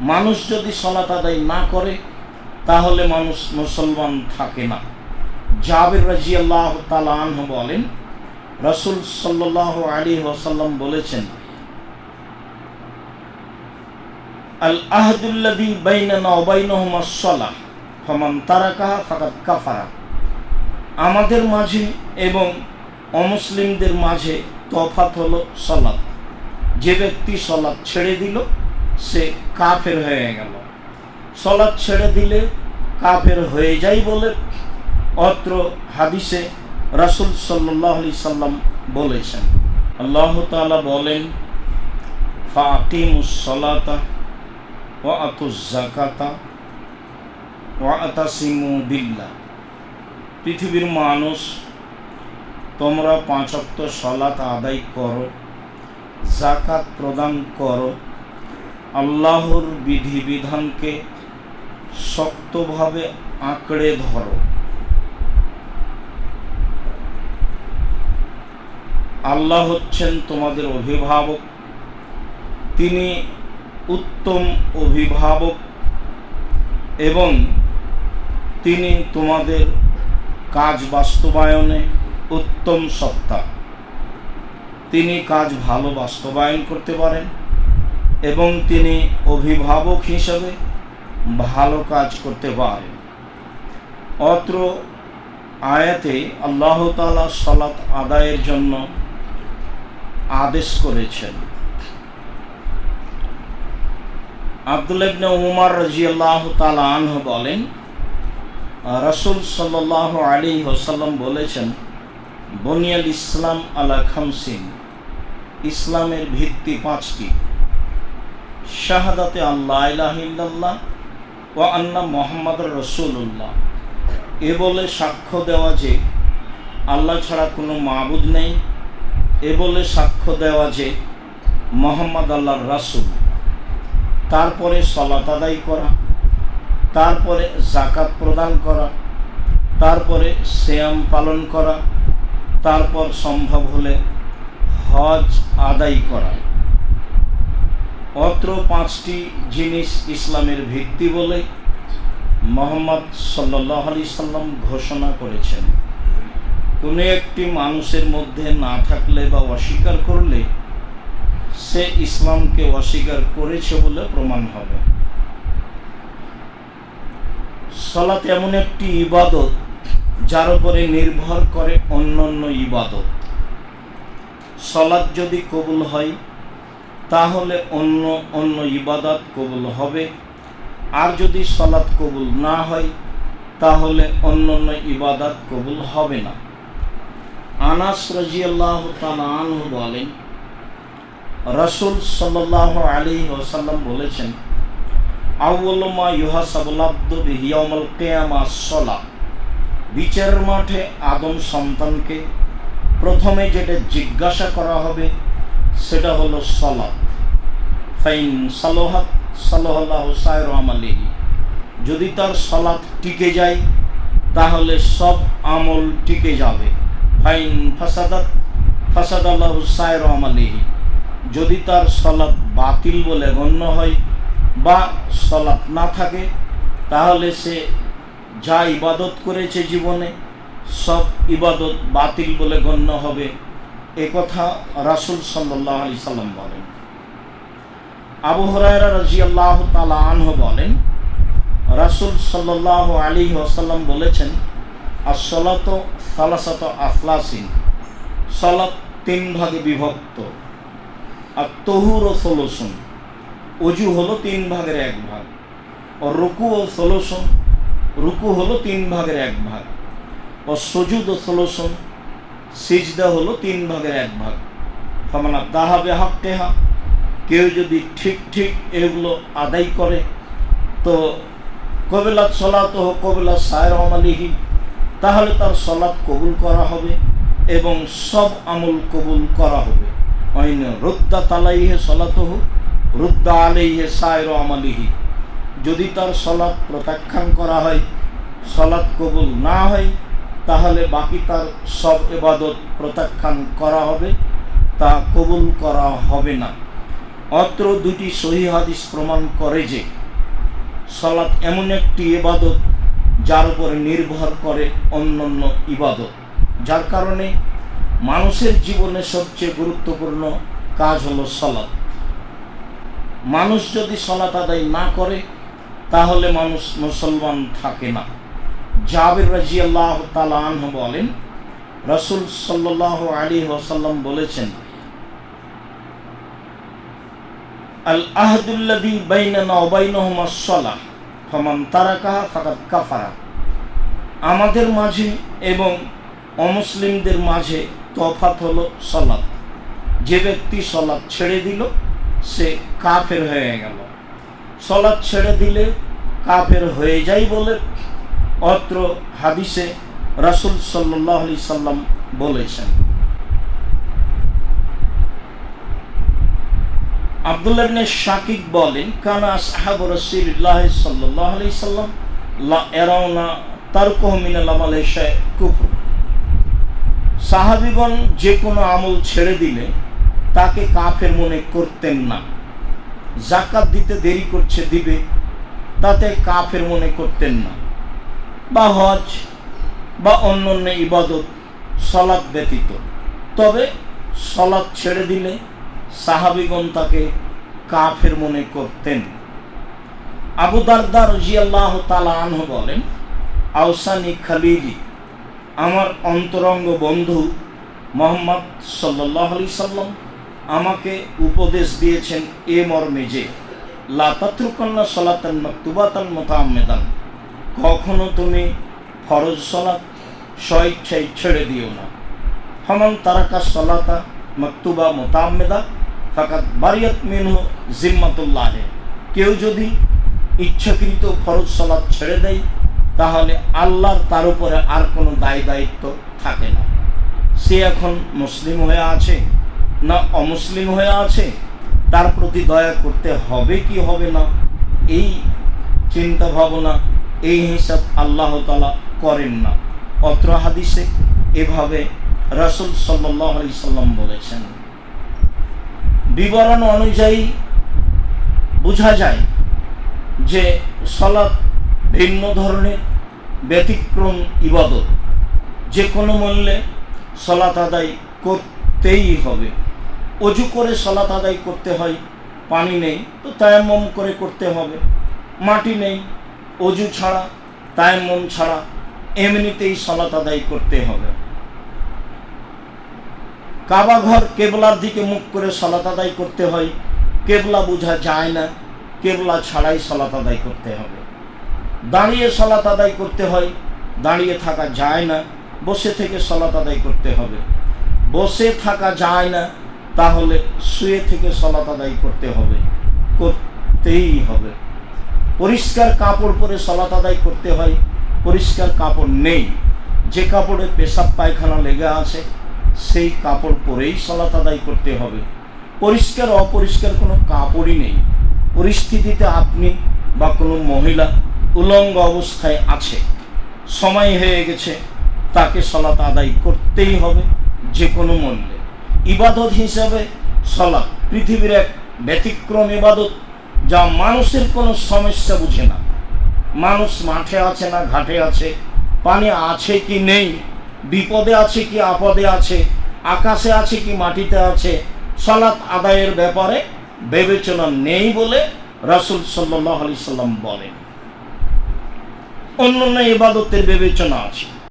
মানুষ যদি সলাত আদায় না করে, তাহলে মানুষ মুসলমান থাকে না। জাবির রাজি আল্লাহ তালাহ বলেন, রসুল সাল্লাহ আলী ওসাল্লাম বলেছেন, আল আহদুল্লাদি বাইনানা ওবাইনহুমা সলাহ, ফমান তারাকাহা ফাকাত কাফারা। আমাদের মাঝে এবং অমুসলিমদের মাঝে তফাত হলো সলাৎ। যে ব্যক্তি সলাৎ ছেড়ে দিল সে কাফের হয়ে গেল। সলাৎ ছেড়ে দিলে কাফের হয়ে যায় বলে অত্র হাদিসে রাসুল সাল্লাহ সাল্লাম বলেছেন। আল্লাহ তাআলা বলেন ফাকিমুস সলাতা ওয়া আতুজ জাকাতা ওয়া আতাসিমু বিল্লাহ। পৃথিবীর মানুষ, তোমরা পাঁচক্ত সলাত আদায় করো জাকাত প্রদান করো আল্লাহর বিধিবিধানকে শক্তভাবে আঁকড়ে ধরো। আল্লাহ হচ্ছেন তোমাদের অভিভাবক। তিনি উত্তম অভিভাবক এবং তিনি তোমাদের কাজ বাস্তবায়নে উত্তম সত্তা। তিনি কাজ ভালো বাস্তবায়ন করতে পারেন। এবং তিনি অভিভাবক হিসাবে ভালো কাজ করতে পারেন। অত্র আয়াতে আল্লাহ তালা সলাৎ আদায়ের জন্য আদেশ করেছেন। আবদুল্লাবনে উমার রাজি আল্লাহ তালা আনহ বলেন, রসুল সাল্লাহ আলী হোসাল্লাম বলেছেন বনিয়াল ইসলাম আলা খামসিন, ইসলামের ভিত্তি পাঁচটি। শাহাদাতে আল্লাহ ও আন্না মোহাম্মদ রসুল্লাহ এ বলে সাক্ষ্য দেওয়া যে আল্লাহ ছাড়া কোনো মাবুদ নেই। এ বলে সাক্ষ্য দেওয়া যে মোহাম্মদ আল্লাহর রাসুল। তারপরে সলাত আদায় করা, তারপরে জাকাত প্রদান করা, তারপরে শ্যাম পালন করা, তারপর সম্ভব হলে হজ আদায় করা। অত্র পাঁচটি জিনিস ইসলামের ভিত্তি বলে মোহাম্মদ সাল্লাহ আলি সাল্লাম ঘোষণা করেছেন। কোনো একটি মানুষের মধ্যে না থাকলে বা অস্বীকার করলে সে ইসলামকে অস্বীকার করেছে বলে প্রমাণ হবে। সলাত এমন একটি ইবাদত যার উপরে নির্ভর করে অন্য অন্য ইবাদত। সলাৎ যদি কবুল হয় তাহলে অন্য অন্য ইবাদত কবুল হবে। আর যদি সলাৎ কবুল না হয়, তাহলে অন্য অন্য ইবাদত কবুল হবে না। আনাস রাজিয়াল্লাহ তালু বলেন, রসুল সাল্লাহ আলী ওসাল্লাম বলেছেন আউ্লমা ইউহাসাবুল্লাব্দ বিহিয়ামল কেয়ামা সলা। বিচারের মাঠে আদম সন্তানকে প্রথমে যেটা জিজ্ঞাসা করা হবে সেটা হলো সলাৎ। ফাইন সালোহাত, সালোহাল্লাহ সায়র আমালিহি। যদি তার সলাৎ টিকে যায়, তাহলে সব আমল টিকে যাবে। ফাইন ফাসাদাত ফাসাদ আল্লাহ সায়র আমালিহি। যদি তার সলাৎ বাতিল বলে গণ্য হয় বা সলাৎ না থাকে, তাহলে সে যা ইবাদত করেছে জীবনে, সব ইবাদত বাতিল বলে গণ্য হবে। একথা রাসুল সাল্লাহ আলি সাল্লাম বলেন। আবু হরায়রা রাজি আল্লাহ তালা আনহ বলেন, রাসুল সাল্লাহ আলী ওসাল্লাম বলেছেন আর সলাত সালাসাত আফলাসিন সলাত তিন ভাগে বিভক্ত। আর তহুর ও ষোলোসন অজু হলো তিন ভাগের এক ভাগ। ও রুকু ও ষোলোসন রুকু হলো তিন ভাগের এক ভাগ। ও সজুদ ও ষোলোসন সিজদা হলো তিন ভাগের এক ভাগ। ফমানা দাহা বেহাক কেহা কেউ যদি ঠিক ঠিক এগুলো আদায় করে, তো কবিলাত সলাত হোক কবিলাত সায়ের আমালিহি, তাহলে তার সলাৎ কবুল করা হবে এবং সব আমল কবুল করা হবে। অন্য রুদ্দা তালাইহে সলাত হোক রুদ্দা আলাইহে সায়ের আমালিহি। যদি তার সলাৎ প্রত্যাখ্যান করা হয়, সলাৎ কবুল না হয় তাহলে বাকি তার সব এবাদত প্রত্যাখ্যান করা হবে, তা কবুল করা হবে না। অত্র দুটি সহি হাদিস প্রমাণ করে যে সলাৎ এমন একটি ইবাদত যার উপরে নির্ভর করে অন্যান্য ইবাদত। যার কারণে মানুষের জীবনে সবচেয়ে গুরুত্বপূর্ণ কাজ হলো সলাৎ মানুষ যদি সলাৎ আদায় না করে, তাহলে মানুষ মুসলমান থাকে না। জাবির রাজি আল্লাহ তালাহ বলেন, রসুল সাল্লাহ আলী ওসাল্লাম বলেছেন, আল আহদুল্লাদি বাইনানা ওবাইনহুমা সলাহ ফমান তারাকাহা ফাকাত কাফারা। আমাদের মাঝে এবং অমুসলিমদের মাঝে তফাত হলো সলাৎ যে ব্যক্তি সলাৎ ছেড়ে দিল, সে কাফের হয়ে গেল। সলাৎ ছেড়ে দিলে কাফের হয়ে যায় বলে অত্র হাদিসে রাসুল সাল্লাহ আলি সাল্লাম বলেছেন। আব্দুল্লাহ ইবনে বলেন, কানা আসহাব রাসূলুল্লাহ সাল্লাল্লাহু সাল্লাম যে কোনো আমল ছেড়ে দিলে তাকে কাফের মনে করতেন না। জাকাত দিতে দেরি করছে দিবে, তাতে কাফের মনে করতেন না। বা হজ বা অন্যান্য ইবাদত সলাৎ ব্যতীত। তবে সলাৎ ছেড়ে দিলে সাহাবিগণ তাকে কাফের মনে করতেন। আবু দারদার জিয়াল্লাহ তালা আনহ বলেন আউসানি খালিলি, আমার অন্তরঙ্গ বন্ধু মোহাম্মদ সাল্লাহ আলি সাল্লাম আমাকে উপদেশ দিয়েছেন এ মর্মে যে লাতাত্রুকন্যা সলাতান মকতুবাতান মোতামেদান কখনো তুমি ফরজ সলাত স্বইচ্ছায় ছেড়ে দিও না। হমান তারাকা সলাতা মকতুবা মোতামেদা ফাকাত বারিয়াত মিনহু জিম্মাতুল্লাহে। কেউ যদি ইচ্ছাকৃত ফরজ সলাৎ ছেড়ে দেয়, তাহলে আল্লাহর তার উপরে আর কোনো দায় দায়িত্ব থাকে না। সে এখন মুসলিম হয়ে আছে না অমুসলিম হয়ে আছে, তার প্রতি দয়া করতে হবে কি হবে না, এই চিন্তা ভাবনা এই হিসাব আল্লাহ তালা করেন না। অত্র হাদিসে এভাবে রসুল সাল্লাহ আলি সাল্লাম বলেছেন। বিবরণ অনুযায়ী বোঝা যায় যে সলাৎ ভিন্ন ধরনের ব্যতিক্রম ইবাদত। যে কোনো মূল্যে সলাৎ আদায় করতেই হবে। অজু করে সলাৎ আদায় করতে হয়, পানি নেই, তো তায়াম্মম করে করতে হবে, মাটি নেই অজু ছাড়া, তায়াম্মম ছাড়া এমনিতেই সলাত আদায় করতে হবে। কাবা ঘর কেবলার দিকে মুখ করে সলাত আদায় করতে হয়। কেবলা বোঝা যায় না, কেবলা ছাড়াই সলাত আদায় করতে হবে। দাঁড়িয়ে সলাত আদায় করতে হয়, দাঁড়িয়ে থাকা যায় না, বসে থেকে সলাত আদায় করতে হবে। বসে থাকা যায় না, তাহলে শুয়ে থেকে সলাত আদায় করতে হবে, করতেই হবে। পরিষ্কার কাপড় পরে সলাত আদায় করতে হয়, পরিষ্কার কাপড় নেই, যে কাপড়ে পেশাব, পায়খানা লেগে আছে, সেই কাপড় পরেই সলাত আদায় করতে হবে। পরিষ্কার, অপরিষ্কার কোনো কাপড়ই নেই। পরিস্থিতিতে আপনি বা কোনো মহিলা উলঙ্গ অবস্থায় আছে, সময় হয়ে গেছে, তাকে সলাত আদায় করতেই হবে যে কোনো মূল্যে। ইবাদত হিসাবে সলাৎ পৃথিবীর এক ব্যতিক্রম ইবাদত। যা মানুষের কোনো সমস্যা বুঝে না। মানুষ মাঠে আছে না ঘাটে আছে? পানি আছে কি নেই? বিপদে আছে কি আপদে আছে? আকাশে আছে কি মাটিতে আছে? সালাত আদায়ের ব্যাপারে বিবেচনা নেই বলে রাসুল সাল্লাহ সাল্লাম বলেন। অন্য অন্য ইবাদতের বিবেচনা আছে।